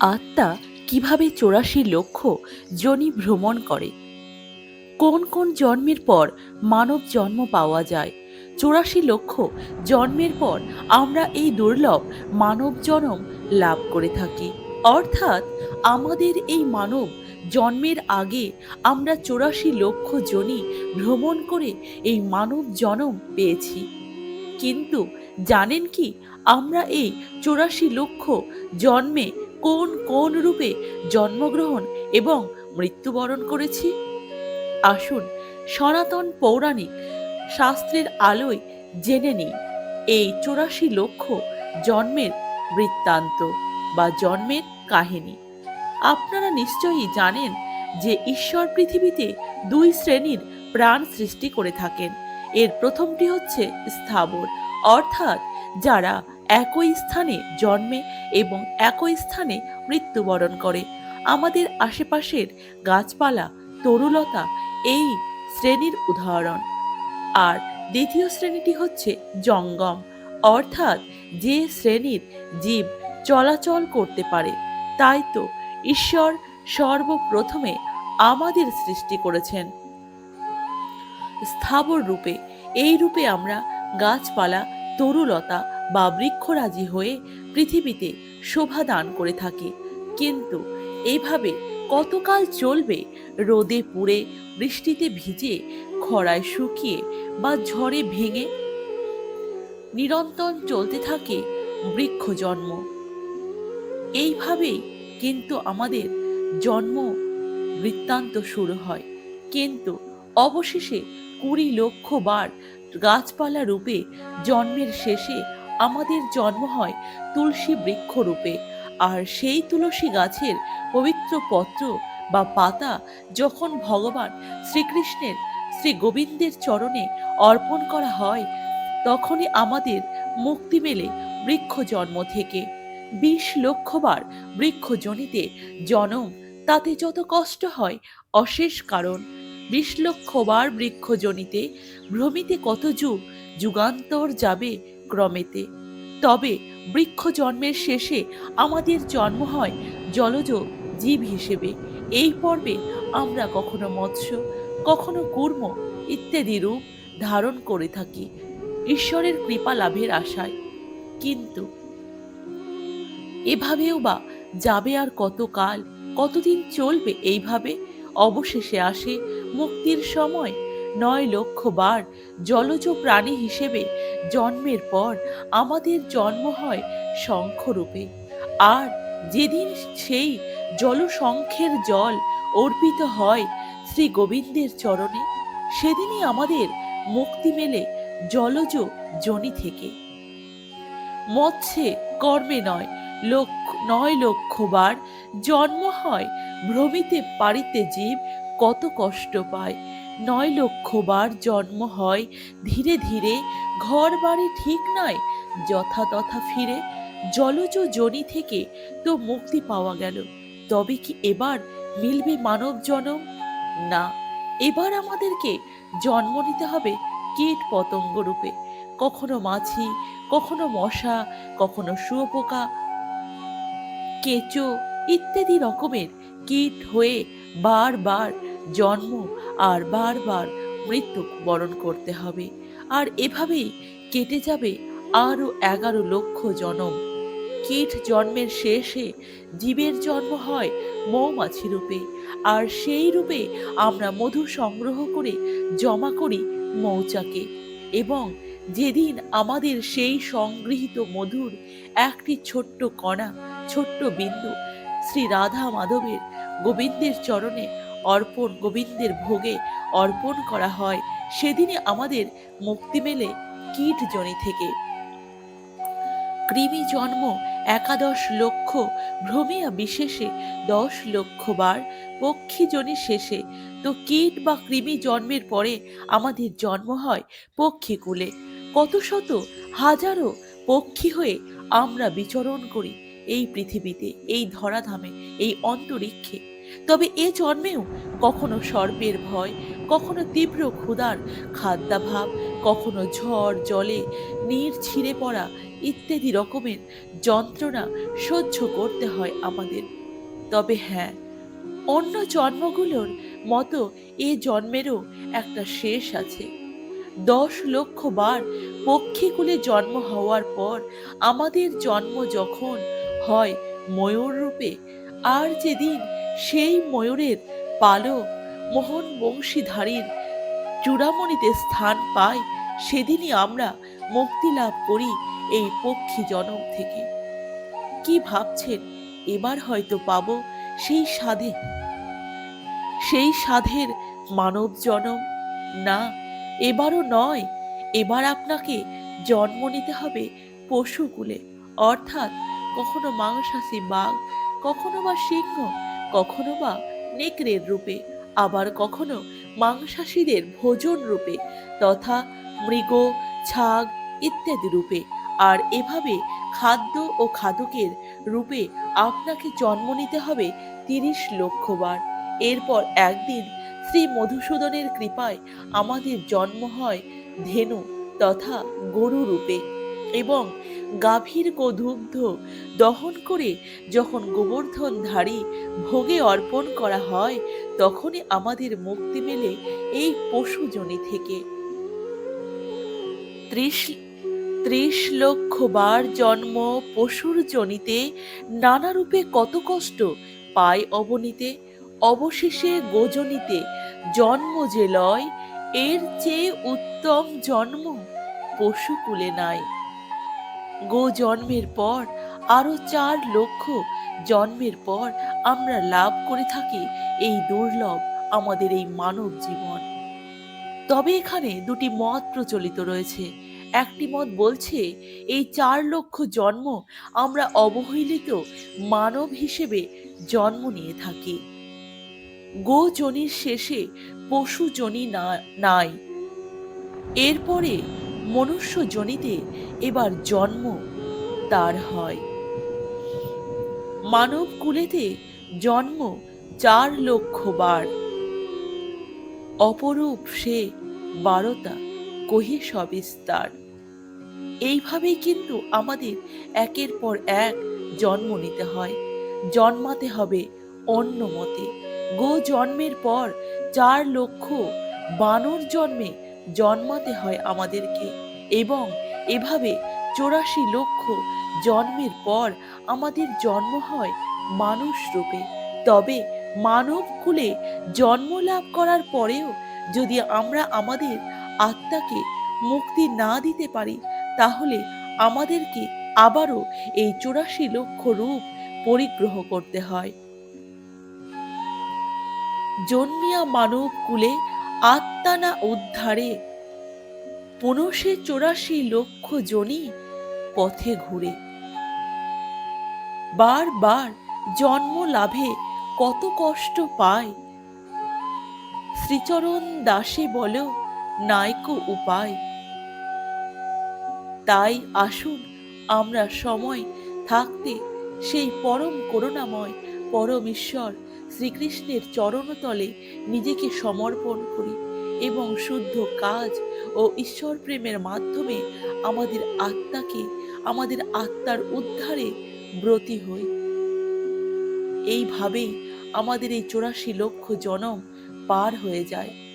আত্মা কীভাবে চৌরাশি লক্ষ যোনি ভ্রমণ করে? কোন কোন জন্মের পর মানব জন্ম পাওয়া যায়? চৌরাশি লক্ষ জন্মের পর আমরা এই দুর্লভ মানব জন্ম লাভ করে থাকি। অর্থাৎ আমাদের এই মানব জন্মের আগে আমরা চৌরাশি লক্ষ জনি ভ্রমণ করে এই মানব জন্ম পেয়েছি। কিন্তু জানেন কি? আমরা এই চৌরাশি লক্ষ জন্মে কোন কোন রূপে জন্মগ্রহণ এবং মৃত্যুবরণ করেছি? আসুন সনাতন পৌরাণিক শাস্ত্রের আলোয় জেনে নিই। এই চৌরাশি লক্ষ জন্মের বৃত্তান্ত বা জন্মের কাহিনী। আপনারা নিশ্চয়ই জানেন যে ঈশ্বর পৃথিবীতে দুই শ্রেণির প্রাণ সৃষ্টি করে থাকেন। এর প্রথমটি হচ্ছে স্থাবর, অর্থাৎ যারা একই স্থানে জন্মে এবং একই স্থানে মৃত্যুবরণ করে। আমাদের আশেপাশের গাছপালা, তরুলতা এই শ্রেণির উদাহরণ। আর দ্বিতীয় শ্রেণীটি হচ্ছে জঙ্গম, অর্থাৎ যে শ্রেণির জীব চলাচল করতে পারে, তাই তো ঈশ্বর সর্বপ্রথমে আমাদের সৃষ্টি করেছেন। স্থাবর রূপে, এই রূপে আমরা গাছপালা, তরুলতা বা বৃক্ষরাজি হয়ে পৃথিবীতে শোভা দান করে থাকে। কিন্তু এইভাবে কতকাল চলবে? রোদে পুড়ে, বৃষ্টিতে ভিজে, খরায় শুকিয়ে বা ঝড়ে ভেঙে? নিরন্তর চলতে থাকে বৃক্ষ জন্ম। এইভাবেই কিন্তু আমাদের জন্ম বৃত্তান্ত শুরু হয়। কিন্তু অবশেষে কুড়ি লক্ষ বার গাছপালা রূপে জন্মের শেষে আমাদের জন্ম হয় তুলসী বৃক্ষ রূপে। আর সেই তুলসী গাছের পবিত্র পত্র বা পাতা যখন ভগবান শ্রীকৃষ্ণের শ্রী গোবিন্দের চরণে অর্পণ করা হয়, তখনই আমাদের মুক্তি মেলে বৃক্ষ জন্ম থেকে। বিশ লক্ষবার বৃক্ষ জনিতে জনম, তাতে যত কষ্ট হয় অশেষ কারণ। বিশ লক্ষবার বৃক্ষ জনিতে, ভ্রমিতে কত যুগ যুগান্তর যাবে ক্রমেতে। তবে বৃক্ষ জন্মের শেষে আমাদের জন্ম হয় জলজ জীব হিসেবে। এই পর্বে আমরা কখনো মৎস্য, কখনো কুর্ম ইত্যাদি রূপ ধারণ করে থাকি ঈশ্বরের কৃপা লাভের আশায়। কিন্তু এভাবেও বা যাবে আর কত কাল, কতদিন চলবে এইভাবে অবশেষে আসে মুক্তির সময় নয় লক্ষ বার জলজ প্রাণী হিসেবে জন্মের পর আমাদের জন্ম হয় শঙ্খরূপে। আর যেদিন সেই জলশঙ্খের জল অর্পিত হয় শ্রী গোবিন্দের চরণে, সেদিনই আমাদের মুক্তি মেলে জলজ জনি থেকে। মৎস্যে কর্মে নয় লক্ষ নয় লক্ষ বার জন্ম হয় ভ্রমিতে পারিতে জীব কত কষ্ট পায়। নয় লক্ষ বার জন্ম হয়, ধীরে ধীরে ঘর বাড়ি ঠিক নয়, যথা তথা ফিরে জলজ জনি থেকে তো মুক্তি পাওয়া গেল। তবে কি এবার মিলবে মানব জনম? না, এবার আমাদেরকে জন্ম নিতে হবে কীট পতঙ্গ রূপে। কখনো মাছি, কখনো মশা, কখনো শুয়োপোকা, কেঁচো ইত্যাদি রকমের কীট হয়ে বারবার জন্ম আর বারবার মৃত্যু বরণ করতে হবে। আর এভাবেই কেটে যাবে আরও এগারো লক্ষ জনম। কীট জন্মের শেষে জীবের জন্ম হয় মৌমাছি রূপে, আর সেই রূপে আমরা মধু সংগ্রহ করে জমা করি মৌচাকে। এবং যেদিন আমাদের সেই সংগৃহীত মধুর একটি ছোট্ট কণা, ছোট্ট বিন্দু শ্রী রাধা মাধবের গোবিন্দের চরণে অর্পণ গোবিন্দের ভোগে অর্পণ করা হয়। সেদিনই আমাদের মুক্তি মেলে কীট জনি থেকে। কৃমি জন্ম একাদশ লক্ষ, ভ্রমিয়া বিশেষে দশ লক্ষ বার, পক্ষী জনি শেষে। তো কীট বা কৃমি জন্মের পরে আমাদের জন্ম হয় পক্ষীকুলে কত শত হাজারো পক্ষী হয়ে আমরা বিচরণ করি এই পৃথিবীতে, এই ধরাধামে, এই অন্তরিক্ষে। তবে এ জন্মেও কখনো সর্পের ভয়, কখনো তীব্র ক্ষুধার খাদ্যাভাব, কখনো ঝড়, জলে নীর ছিঁড়ে পড়া ইত্যাদি রকমের যন্ত্রণা সহ্য করতে হয় আমাদের। তবে হ্যাঁ অন্য জন্মগুলোর মতো এ জন্মেরও একটা শেষ আছে। দশ লক্ষ বার পক্ষীকুলে জন্ম হওয়ার পর আমাদের জন্ম যখন হয় ময়ূর রূপে আর যেদিন সেই ময়ূরের পালক মোহন বংশীধারীর চূড়ামণিতে স্থান পায়, সেদিনই আমরা মুক্তি লাভ করি এই পক্ষী জনম থেকে। কি ভাবছেন, এবার হয়তো পাবো সেই সাধে সেই সাধের মানব জনম? না, এবারও নয়, এবার আপনাকে জন্ম নিতে হবে পশুকুলে। অর্থাৎ কখনো মাংসাশী বাঘ কখনো বা সিংহ, কখনো বা নেকড়ের রূপে, আবার কখনো মাংসাশীদের ভোজন রূপে, তথা মৃগ, ছাগ ইত্যাদি রূপে। আর এভাবে খাদ্য ও খাদকের রূপে আপনাকে জন্ম নিতে হবে তিরিশ লক্ষ বার। এরপর একদিন শ্রী মধুসূদনের কৃপায় আমাদের জন্ম হয় ধেনু তথা গরু রূপে এবং গাভীর গোধুগ্ধ দহন করে যখন গোবর্ধন গোবর্ধনধারী ভোগে অর্পণ করা হয়, তখনই আমাদের মুক্তি মেলে এই পশুজনি থেকে। ত্রিশ ত্রিশ লক্ষ বার জন্ম পশুর জনিতে নানা রূপে কত কষ্ট পায় অবনীতে, অবশেষে গোজনিতে জন্ম যে লয়, এর চেয়ে উত্তম জন্ম পশুকুলে নাই। গো জন্মের পর, আরও চার লক্ষ জন্মের পর আমরা লাভ করে থাকি এই দুর্লভ আমাদের এই মানব জীবন। তবে এখানে দুটি মত প্রচলিত রয়েছে। একটি মত বলছে, এই চার লক্ষ জন্ম আমরা অবহেলিত মানব হিসেবে জন্ম নিয়ে থাকি। গো জনির শেষে পশু জনি না, নাই। এরপরে মনুষ্য জনিতে এবার জন্ম তার হয়। মানব কুলেতে জন্ম চার লক্ষ বার। অপরূপ সে বারতা কহি সবিস্তার এইভাবেই কিন্তু আমাদের একের পর এক জন্ম নিতে হয়। জন্মাতে হবে অন্য মতে। গো জন্মের পর চার লক্ষ বানর জন্মে জন্মাতে হয় আমাদেরকে এবং এভাবে চৌরাশি লক্ষ জন্মের পর আমাদের জন্ম হয় মানুষ রূপে। তবে মানব কুলে জন্ম লাভ করার পরেও যদি আমরা আমাদের আত্মাকে মুক্তি না দিতে পারি, তাহলে আমাদেরকে আবারও এই চৌরাশি লক্ষ রূপ পরিগ্রহ করতে হয়। জন্মিয়া মানব কুলে আত্মা না উদ্ধারে। পনশে চৌরাশি লক্ষ জনি পথে ঘুরে। বারবার জন্ম লাভে কত কষ্ট পায়। শ্রীচরণ দাসে বলো নাইকো উপায়। তাই আসুন আমরা সময় থাকতে সেই পরম করুণাময় পরম ঈশ্বর শ্রীকৃষ্ণের চরণতলে নিজেকে সমর্পণ করি এবং শুদ্ধ কাজ ও ঈশ্বর প্রেমের মাধ্যমে আমাদের আত্মাকে, আমাদের আত্মার উদ্ধারে ব্রতী হই। এইভাবেই আমাদের এই চৌরাশি লক্ষ জনম পার হয়ে যায়।